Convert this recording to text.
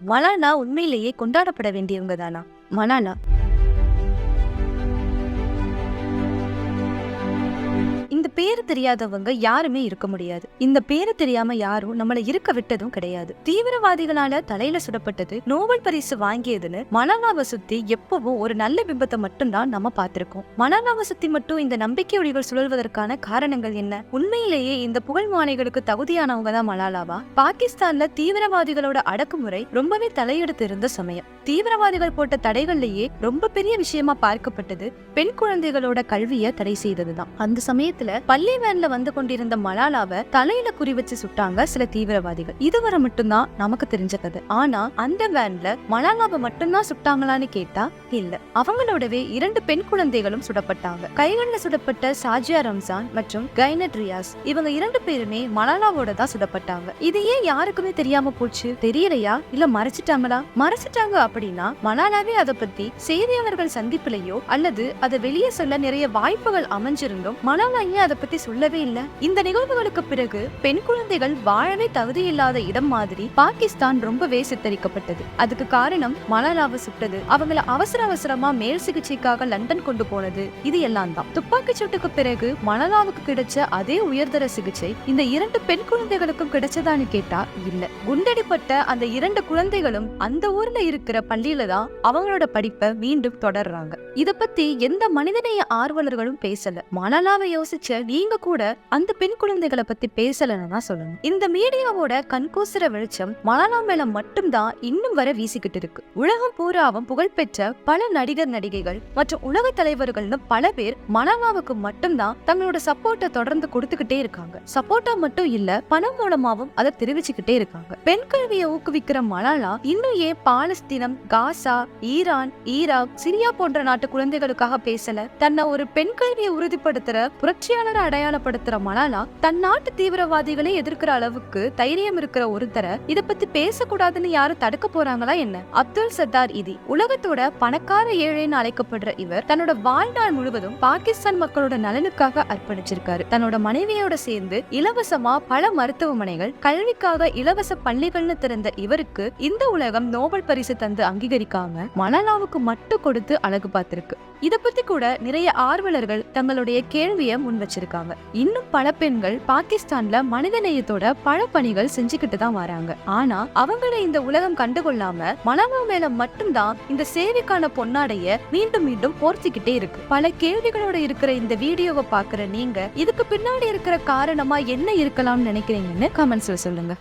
மலாலா உண்மையிலேயே கொண்டாடப்பட வேண்டியவங்க தானா? மலாலா பேரு தெரியாதவங்க யாருமே இருக்க முடியாது. இந்த பேரு தெரியாம யாரும் நம்மள இருக்க விட்டதும் கிடையாது. தீவிரவாதிகளால தலையில சுடப்பட்டது நோபல் பரிசு வாங்கியதுன்னு மலாலாவை சுத்தி எப்பவும் ஒரு நல்ல பிம்பத்தை மட்டும்தான் நம்ம பார்த்திருக்கோம். மனநாவ சுத்தி மட்டும் இந்த நம்பிக்கை ஒளிகள் சுழல்வதற்கான காரணங்கள் என்ன? உண்மையிலேயே இந்த புகழ் மாலைகளுக்கு தகுதியானவங்க தான் மலாலாவா? பாகிஸ்தான்ல தீவிரவாதிகளோட அடக்குமுறை ரொம்பவே தலையெடுத்து இருந்த சமயம். தீவிரவாதிகள் போட்ட தடைகள்லயே ரொம்ப பெரிய விஷயமா பார்க்கப்பட்டது பெண் குழந்தைகளோட கல்வியை தடை செய்ததுதான். அந்த சமயத்துல பள்ளி வேன்ல வந்து கொண்டிருந்த மலாலாவை தலையில குறி வச்சு சுட்டாங்க சில தீவிரவாதிகள். இதுவரை மட்டும்தான் நமக்கு தெரிஞ்ச கதை ஆனா அந்த வேன்ல மலாலாவை மட்டும்தான் சுட்டாங்களான்னு கேட்டா இல்ல. அவங்களோடவே இரண்டு பெண் குழந்தைகளும் சுடப்பட்டாங்க. கைகள்ல சுடப்பட்ட சாஜியா ரம்ஜான் மற்றும் கைனட் ரியாஸ். இவங்க இரண்டு பேருமே மலாலாவோட தான் சுடப்பட்டாங்க. இது ஏன் யாருக்குமே தெரியாம போச்சு? தெரியலையா? இல்ல மறைச்சிட்டாங்களா? மறைச்சிட்டாங்க அப்படின்னா மலாலாவே அதை பத்தி செய்தியாளர்கள் சந்திப்புலயோ அல்லது அதை வெளியே சொல்ல நிறைய வாய்ப்புகள் அமைஞ்சிருந்தும் மலாலா ஏன் அதை பத்தி சொல்லவே இல்ல? இந்த நிகழ்வுகளுக்கு பிறகு பெண் குழந்தைகள் வாழவே தகுதி இல்லாத இடம் மாதிரி பாகிஸ்தான் ரொம்பவே சித்தரிக்கப்பட்டது. அதுக்கு காரணம் மலாலாவை சுட்டது அவங்கள அவசர அவசரமா மேல் சிகிச்சைக்காக லண்டன் கொண்டு போனது இது எல்லாம் தான். துப்பாக்கி சூட்டுக்கு பிறகு மலாலாவுக்கு கிடைச்ச அதே உயர்தர சிகிச்சை இந்த இரண்டு பெண் குழந்தைகளுக்கும் கிடைச்சதான்னு கேட்டா இல்ல. குண்டடிப்பட்ட அந்த இரண்டு குழந்தைகளும் அந்த ஊர்ல இருக்கிற பள்ளியில தான் அவங்களோட படிப்பை மீண்டும் தொடர்றாங்க. இத பத்தி எந்த மனிதநேய ஆர்வலர்களும் பேசல. மணலாவை யோசிச்ச நீங்க கூட அந்த பெண் குழந்தைகளை பத்தி பேசலன்னு தான் சொல்லணும். இந்த மீடியாவோட கண்கூசுற வெளிச்சம் மலாலா மேல மட்டும்தான் இன்னும் வர வீசிக்கிட்டு இருக்கு. உலகம் பூராவும் புகழ்பெற்ற பல நடிகர் நடிகைகள் மற்றும் உலக தலைவர்கள்னு பல பேர் மலாலாவுக்கு மட்டும்தான் தங்களோட சப்போர்ட்டை தொடர்ந்து கொடுத்துக்கிட்டே இருக்காங்க. சப்போர்ட்டா மட்டும் இல்ல பணம் மூலமாவும் அதை தெரிவிச்சுக்கிட்டே இருக்காங்க. பெண் கல்வியை ஊக்குவிக்கிற மலாலா இன்னும் ஏன் பாலஸ்தீனம் காசா ஈரான் ஈராக் சிரியா போன்ற நாட்டு குழந்தைகளுக்காக பேசல தன்னை ஒரு பெண் கல்வியை உறுதிப்படுத்துற புரட்சியாளரை அடையாளப்படுத்துற மலாலா தன் நாட்டு தீவிரவாதிகளை எதிர்க்கிற அளவுக்கு தைரியம் இருக்கிற ஒருத்தரை இத பத்தி பேசக்கூடாதுன்னு யாரும் தடுக்க போறாங்களா என்ன? அப்துல் சத்தார் இதி உலகத்தோட பணக்கார ஏழைன்னு அழைக்கப்படுற இவர் தன்னோட வாழ்நாள் முழுவதும் பாகிஸ்தான் மக்களோட நலனுக்காக அர்ப்பணிச்சிருக்காரு. தன்னோட மனைவியோட சேர்ந்து இலவசமா பல மருத்துவமனைகள் கல்விக்காக இலவச பள்ளிகள்னு திறந்த இவருக்கு இந்த உலகம் நோபல் பரிசு தந்து அங்கீகரிக்காம மலாலாவுக்கு மட்டும் கொடுத்து அழகு பார்த்திருக்கு. இத பத்தி கூட நிறைய ஆர்வலர்கள் தங்களுடைய கேள்விய முன் வச்சிருக்காங்க. இன்னும் பல பெண்கள் பாகிஸ்தான்ல மனிதநேயத்தோட பல பணிகள் செஞ்சுக்கிட்டு தான் வராங்க. ஆனா அவங்களை இந்த உலகம் கண்டுகொள்ளாம மலாலா மேல மட்டும்தான் இந்த சேவைக்கான பொன்னாடைய மீண்டும் மீண்டும் போர்த்திக்கிட்டே இருக்கு. பல கேள்விகளோட இருக்கிற இந்த வீடியோவை பாக்குற நீங்க இதுக்கு பின்னாடி இருக்கிற காரணமா என்ன இருக்கலாம்னு நினைக்கிறீங்கன்னு கமெண்ட்ஸ்ல சொல்லுங்க.